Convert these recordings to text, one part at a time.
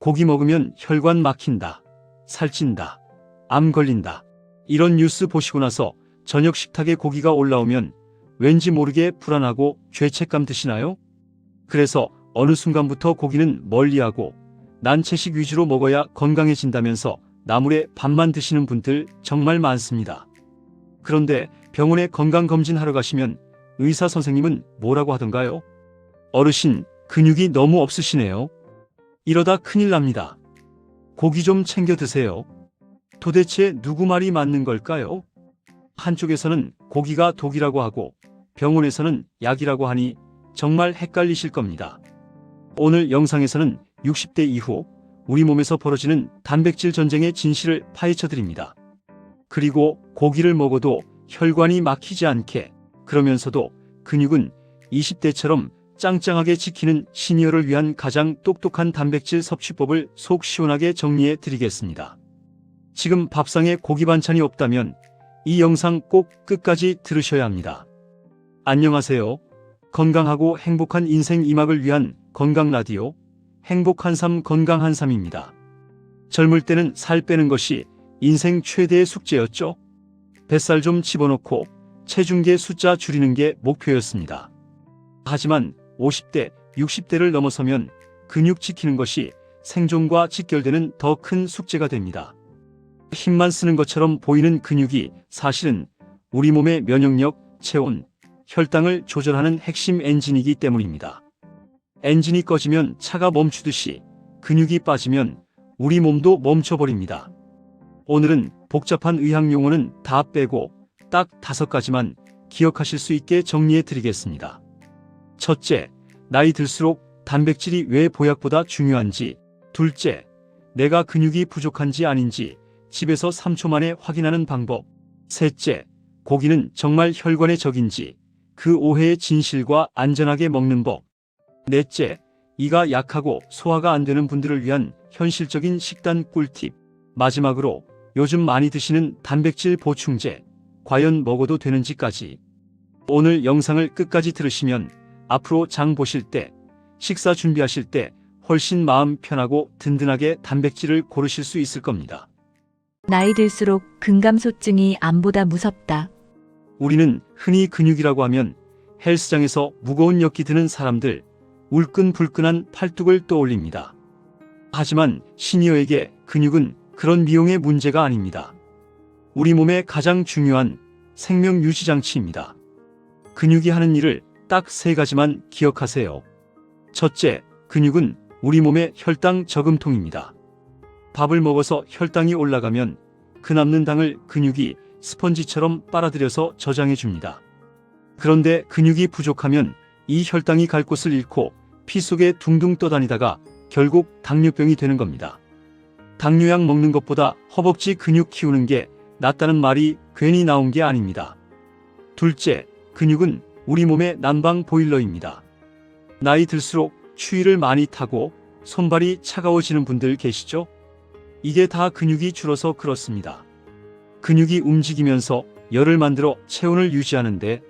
고기 먹으면 혈관 막힌다. 살찐다. 암 걸린다. 이런 뉴스 보시고 나서 저녁 식탁에 고기가 올라오면 왠지 모르게 불안하고 죄책감 드시나요? 그래서 어느 순간부터 고기는 멀리하고 난 채식 위주로 먹어야 건강해진다면서 나물에 밥만 드시는 분들 정말 많습니다. 그런데 병원에 건강검진 하러 가시면 의사 선생님은 뭐라고 하던가요? 어르신, 근육이 너무 없으시네요. 이러다 큰일 납니다. 고기 좀 챙겨 드세요. 도대체 누구 말이 맞는 걸까요? 한쪽에서는 고기가 독이라고 하고 병원에서는 약이라고 하니 정말 헷갈리실 겁니다. 오늘 영상에서는 60대 이후 우리 몸에서 벌어지는 단백질 전쟁의 진실을 파헤쳐 드립니다. 그리고 고기를 먹어도 혈관이 막히지 않게 그러면서도 근육은 20대처럼 짱짱하게 지키는 시니어를 위한 가장 똑똑한 단백질 섭취법을 속 시원하게 정리해 드리겠습니다. 지금 밥상에 고기 반찬이 없다면 이 영상 꼭 끝까지 들으셔야 합니다. 안녕하세요. 건강하고 행복한 인생 이막을 위한 건강 라디오 행복한 삶 건강한 삶입니다. 젊을 때는 살 빼는 것이 인생 최대의 숙제였죠. 뱃살 좀 집어넣고 체중계 숫자 줄이는 게 목표였습니다. 하지만 50대, 60대를 넘어서면 근육 지키는 것이 생존과 직결되는 더 큰 숙제가 됩니다. 힘만 쓰는 것처럼 보이는 근육이 사실은 우리 몸의 면역력, 체온, 혈당을 조절하는 핵심 엔진이기 때문입니다. 엔진이 꺼지면 차가 멈추듯이 근육이 빠지면 우리 몸도 멈춰버립니다. 오늘은 복잡한 의학 용어는 다 빼고 딱 다섯 가지만 기억하실 수 있게 정리해 드리겠습니다. 첫째, 나이 들수록 단백질이 왜 보약보다 중요한지. 둘째, 내가 근육이 부족한지 아닌지 집에서 3초 만에 확인하는 방법. 셋째, 고기는 정말 혈관의 적인지 그 오해의 진실과 안전하게 먹는 법. 넷째, 이가 약하고 소화가 안 되는 분들을 위한 현실적인 식단 꿀팁. 마지막으로 요즘 많이 드시는 단백질 보충제, 과연 먹어도 되는지까지. 오늘 영상을 끝까지 들으시면 앞으로 장 보실 때, 식사 준비하실 때 훨씬 마음 편하고 든든하게 단백질을 고르실 수 있을 겁니다. 나이 들수록 근감소증이 암보다 무섭다. 우리는 흔히 근육이라고 하면 헬스장에서 무거운 역기 드는 사람들, 울끈불끈한 팔뚝을 떠올립니다. 하지만 시니어에게 근육은 그런 미용의 문제가 아닙니다. 우리 몸의 가장 중요한 생명 유지 장치입니다. 근육이 하는 일을 딱 세 가지만 기억하세요. 첫째, 근육은 우리 몸의 혈당 저금통입니다. 밥을 먹어서 혈당이 올라가면 그 남는 당을 근육이 스펀지처럼 빨아들여서 저장해 줍니다. 그런데 근육이 부족하면 이 혈당이 갈 곳을 잃고 피 속에 둥둥 떠다니다가 결국 당뇨병이 되는 겁니다. 당뇨약 먹는 것보다 허벅지 근육 키우는 게 낫다는 말이 괜히 나온 게 아닙니다. 둘째, 근육은 우리 몸의 난방 보일러입니다. 나이 들수록 추위를 많이 타고 손발이 차가워지는 분들 계시죠? 이게 다 근육이 줄어서 그렇습니다. 근육이 움직이면서 열을 만들어 체온을 유지하는데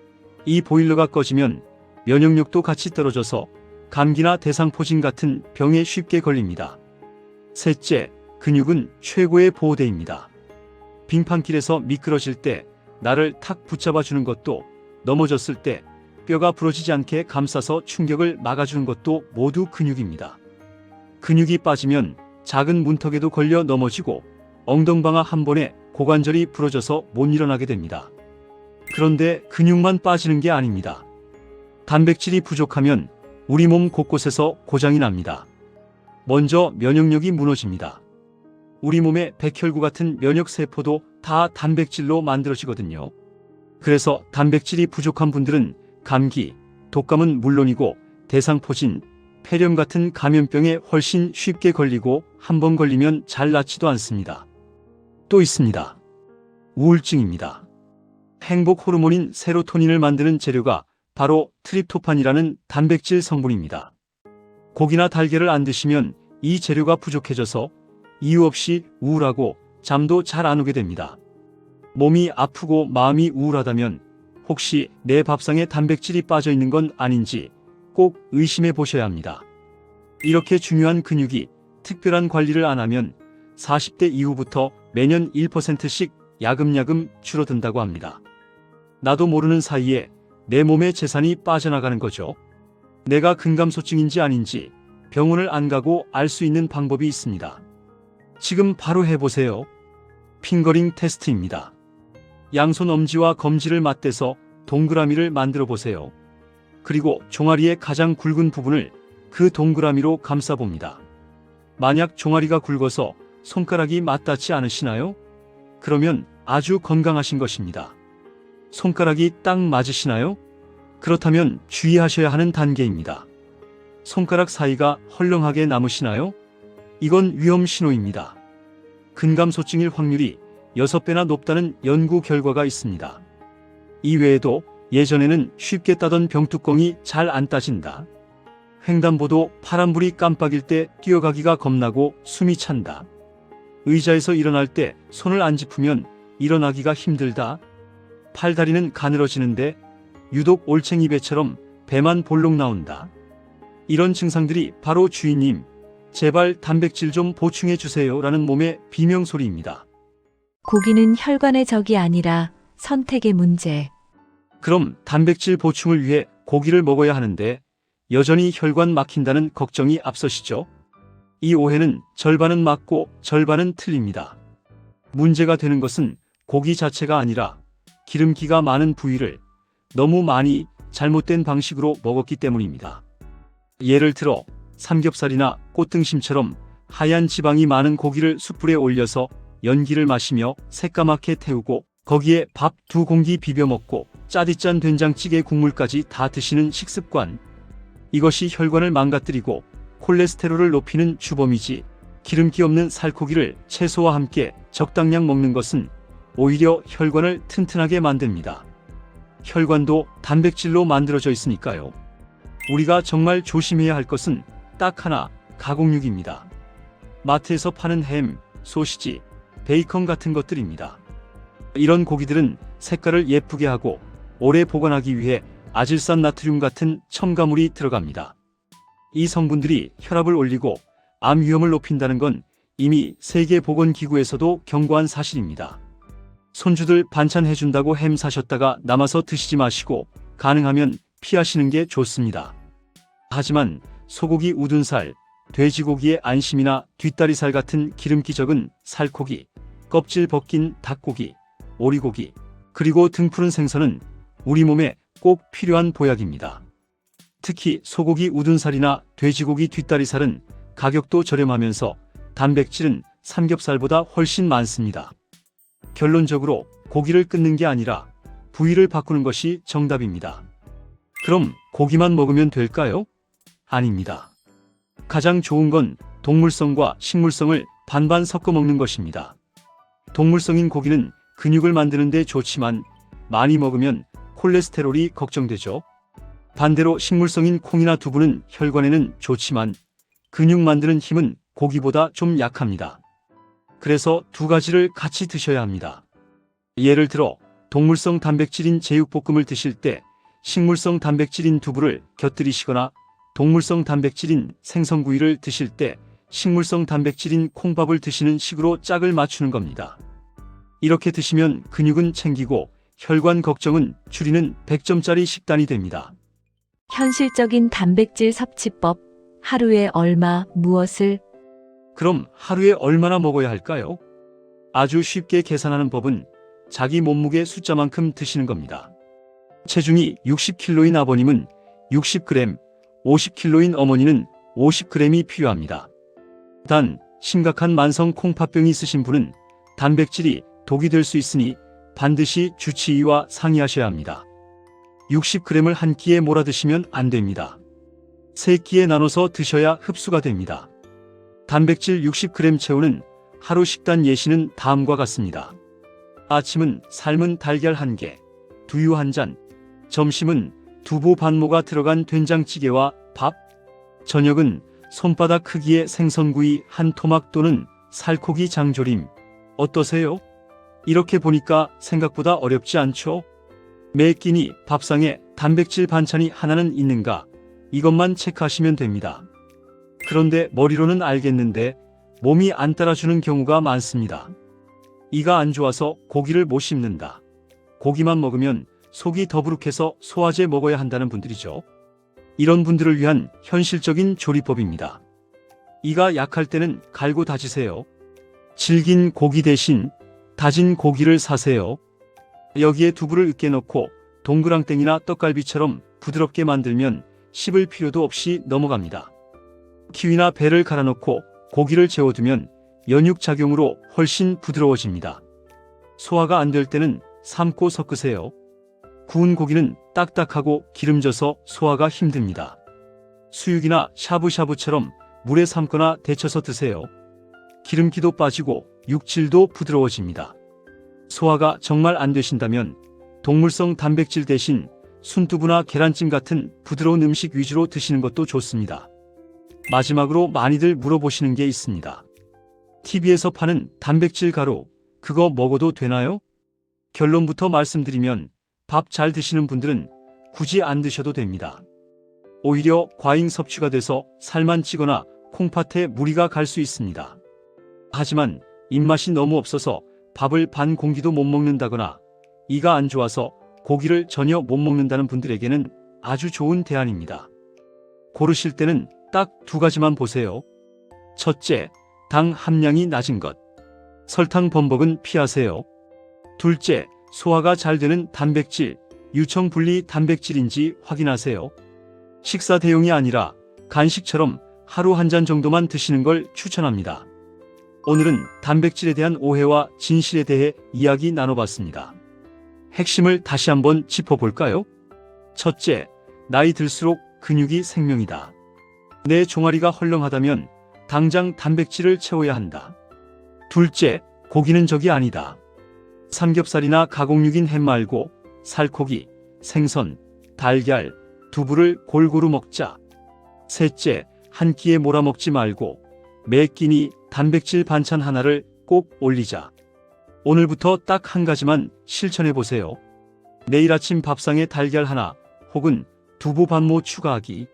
이 보일러가 꺼지면 면역력도 같이 떨어져서 감기나 대상포진 같은 병에 쉽게 걸립니다. 셋째, 근육은 최고의 보호대입니다. 빙판길에서 미끄러질 때 나를 탁 붙잡아 주는 것도 넘어졌을 때 뼈가 부러지지 않게 감싸서 충격을 막아주는 것도 모두 근육입니다. 근육이 빠지면 작은 문턱에도 걸려 넘어지고 엉덩방아 한 번에 고관절이 부러져서 못 일어나게 됩니다. 그런데 근육만 빠지는 게 아닙니다. 단백질이 부족하면 우리 몸 곳곳에서 고장이 납니다. 먼저 면역력이 무너집니다. 우리 몸의 백혈구 같은 면역 세포도 다 단백질로 만들어지거든요. 그래서 단백질이 부족한 분들은 감기, 독감은 물론이고 대상포진, 폐렴 같은 감염병에 훨씬 쉽게 걸리고 한 번 걸리면 잘 낫지도 않습니다. 또 있습니다. 우울증입니다. 행복 호르몬인 세로토닌을 만드는 재료가 바로 트립토판이라는 단백질 성분입니다. 고기나 달걀을 안 드시면 이 재료가 부족해져서 이유 없이 우울하고 잠도 잘 안 오게 됩니다. 몸이 아프고 마음이 우울하다면 혹시 내 밥상에 단백질이 빠져 있는 건 아닌지 꼭 의심해 보셔야 합니다. 이렇게 중요한 근육이 특별한 관리를 안 하면 40대 이후부터 매년 1%씩 야금야금 줄어든다고 합니다. 나도 모르는 사이에 내 몸의 재산이 빠져나가는 거죠. 내가 근감소증인지 아닌지 병원을 안 가고 알 수 있는 방법이 있습니다. 지금 바로 해보세요. 핑거링 테스트입니다. 양손 엄지와 검지를 맞대서 동그라미를 만들어 보세요. 그리고 종아리의 가장 굵은 부분을 그 동그라미로 감싸 봅니다. 만약 종아리가 굵어서 손가락이 맞닿지 않으시나요? 그러면 아주 건강하신 것입니다. 손가락이 딱 맞으시나요? 그렇다면 주의하셔야 하는 단계입니다. 손가락 사이가 헐렁하게 남으시나요? 이건 위험 신호입니다. 근감소증일 확률이 6배나 높다는 연구 결과가 있습니다. 이외에도 예전에는 쉽게 따던 병뚜껑이 잘 안 따진다. 횡단보도 파란불이 깜빡일 때 뛰어가기가 겁나고 숨이 찬다. 의자에서 일어날 때 손을 안 짚으면 일어나기가 힘들다. 팔다리는 가늘어지는데 유독 올챙이 배처럼 배만 볼록 나온다. 이런 증상들이 바로 주인님, 제발 단백질 좀 보충해 주세요 라는 몸의 비명소리입니다. 고기는 혈관의 적이 아니라 선택의 문제. 그럼 단백질 보충을 위해 고기를 먹어야 하는데 여전히 혈관 막힌다는 걱정이 앞서시죠? 이 오해는 절반은 맞고 절반은 틀립니다. 문제가 되는 것은 고기 자체가 아니라 기름기가 많은 부위를 너무 많이 잘못된 방식으로 먹었기 때문입니다. 예를 들어 삼겹살이나 꽃등심처럼 하얀 지방이 많은 고기를 숯불에 올려서 연기를 마시며 새까맣게 태우고 거기에 밥 두 공기 비벼 먹고 짜디짠 된장찌개 국물까지 다 드시는 식습관. 이것이 혈관을 망가뜨리고 콜레스테롤을 높이는 주범이지 기름기 없는 살코기를 채소와 함께 적당량 먹는 것은 오히려 혈관을 튼튼하게 만듭니다. 혈관도 단백질로 만들어져 있으니까요. 우리가 정말 조심해야 할 것은 딱 하나, 가공육입니다. 마트에서 파는 햄, 소시지, 베이컨 같은 것들입니다. 이런 고기들은 색깔을 예쁘게 하고 오래 보관하기 위해 아질산 나트륨 같은 첨가물이 들어갑니다. 이 성분들이 혈압을 올리고 암 위험을 높인다는 건 이미 세계보건기구에서도 경고한 사실입니다. 손주들 반찬 해준다고 햄 사셨다가 남아서 드시지 마시고 가능하면 피하시는 게 좋습니다. 하지만 소고기 우둔살, 돼지고기의 안심이나 뒷다리살 같은 기름기 적은 살코기, 껍질 벗긴 닭고기, 오리고기, 그리고 등푸른 생선은 우리 몸에 꼭 필요한 보약입니다. 특히 소고기 우둔살이나 돼지고기 뒷다리살은 가격도 저렴하면서 단백질은 삼겹살보다 훨씬 많습니다. 결론적으로 고기를 끊는 게 아니라 부위를 바꾸는 것이 정답입니다. 그럼 고기만 먹으면 될까요? 아닙니다. 가장 좋은 건 동물성과 식물성을 반반 섞어 먹는 것입니다. 동물성인 고기는 근육을 만드는 데 좋지만 많이 먹으면 콜레스테롤이 걱정되죠. 반대로 식물성인 콩이나 두부는 혈관에는 좋지만 근육 만드는 힘은 고기보다 좀 약합니다. 그래서 두 가지를 같이 드셔야 합니다. 예를 들어 동물성 단백질인 제육볶음을 드실 때 식물성 단백질인 두부를 곁들이시거나 동물성 단백질인 생선구이를 드실 때 식물성 단백질인 콩밥을 드시는 식으로 짝을 맞추는 겁니다. 이렇게 드시면 근육은 챙기고 혈관 걱정은 줄이는 100점짜리 식단이 됩니다. 현실적인 단백질 섭취법. 하루에 얼마, 무엇을 그럼 하루에 얼마나 먹어야 할까요? 아주 쉽게 계산하는 법은 자기 몸무게 숫자만큼 드시는 겁니다. 체중이 60kg인 아버님은 60g, 50kg인 어머니는 50g이 필요합니다. 단, 심각한 만성 콩팥병이 있으신 분은 단백질이 독이 될 수 있으니 반드시 주치의와 상의하셔야 합니다. 60g을 한 끼에 몰아 드시면 안 됩니다. 세 끼에 나눠서 드셔야 흡수가 됩니다. 단백질 60g 채우는 하루 식단 예시는 다음과 같습니다. 아침은 삶은 달걀 1개, 두유 1잔, 점심은 두부 반모가 들어간 된장찌개와 밥, 저녁은 손바닥 크기의 생선구이 한 토막 또는 살코기 장조림. 어떠세요? 이렇게 보니까 생각보다 어렵지 않죠? 매 끼니 밥상에 단백질 반찬이 하나는 있는가? 이것만 체크하시면 됩니다. 그런데 머리로는 알겠는데 몸이 안 따라주는 경우가 많습니다. 이가 안 좋아서 고기를 못 씹는다. 고기만 먹으면 속이 더부룩해서 소화제 먹어야 한다는 분들이죠. 이런 분들을 위한 현실적인 조리법입니다. 이가 약할 때는 갈고 다지세요. 질긴 고기 대신 다진 고기를 사세요. 여기에 두부를 으깨 넣고 동그랑땡이나 떡갈비처럼 부드럽게 만들면 씹을 필요도 없이 넘어갑니다. 키위나 배를 갈아 넣고 고기를 재워두면 연육 작용으로 훨씬 부드러워집니다. 소화가 안 될 때는 삶고 섞으세요. 구운 고기는 딱딱하고 기름져서 소화가 힘듭니다. 수육이나 샤브샤브처럼 물에 삶거나 데쳐서 드세요. 기름기도 빠지고 육질도 부드러워집니다. 소화가 정말 안 되신다면 동물성 단백질 대신 순두부나 계란찜 같은 부드러운 음식 위주로 드시는 것도 좋습니다. 마지막으로 많이들 물어보시는 게 있습니다. TV에서 파는 단백질 가루, 그거 먹어도 되나요? 결론부터 말씀드리면 밥 잘 드시는 분들은 굳이 안 드셔도 됩니다. 오히려 과잉 섭취가 돼서 살만 찌거나 콩팥에 무리가 갈 수 있습니다. 하지만 입맛이 너무 없어서 밥을 반 공기도 못 먹는다거나 이가 안 좋아서 고기를 전혀 못 먹는다는 분들에게는 아주 좋은 대안입니다. 고르실 때는 딱 두 가지만 보세요. 첫째, 당 함량이 낮은 것. 설탕 범벅은 피하세요. 둘째, 소화가 잘 되는 단백질, 유청 분리 단백질인지 확인하세요. 식사 대용이 아니라 간식처럼 하루 한 잔 정도만 드시는 걸 추천합니다. 오늘은 단백질에 대한 오해와 진실에 대해 이야기 나눠봤습니다. 핵심을 다시 한번 짚어볼까요? 첫째, 나이 들수록 근육이 생명이다. 내 종아리가 헐렁하다면 당장 단백질을 채워야 한다. 둘째, 고기는 적이 아니다. 삼겹살이나 가공육인 햄 말고 살코기, 생선, 달걀, 두부를 골고루 먹자. 셋째, 한 끼에 몰아먹지 말고 매 끼니 단백질 반찬 하나를 꼭 올리자. 오늘부터 딱 한 가지만 실천해 보세요. 내일 아침 밥상에 달걀 하나 혹은 두부 반모 추가하기.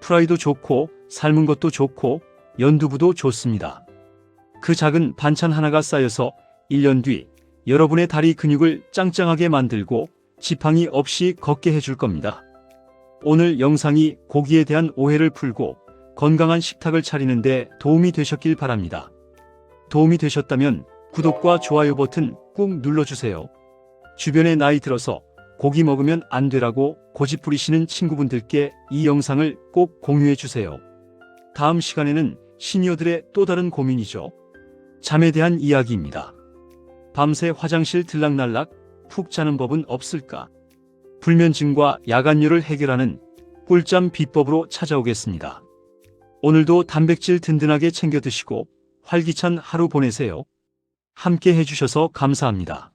프라이도 좋고 삶은 것도 좋고 연두부도 좋습니다. 그 작은 반찬 하나가 쌓여서 1년 뒤 여러분의 다리 근육을 짱짱하게 만들고 지팡이 없이 걷게 해줄 겁니다. 오늘 영상이 고기에 대한 오해를 풀고 건강한 식탁을 차리는데 도움이 되셨길 바랍니다. 도움이 되셨다면 구독과 좋아요 버튼 꾹 눌러주세요. 주변에 나이 들어서 고기 먹으면 안 되라고 고집 부리시는 친구분들께 이 영상을 꼭 공유해 주세요. 다음 시간에는 시니어들의 또 다른 고민이죠. 잠에 대한 이야기입니다. 밤새 화장실 들락날락 푹 자는 법은 없을까? 불면증과 야간류를 해결하는 꿀잠 비법으로 찾아오겠습니다. 오늘도 단백질 든든하게 챙겨 드시고 활기찬 하루 보내세요. 함께 해주셔서 감사합니다.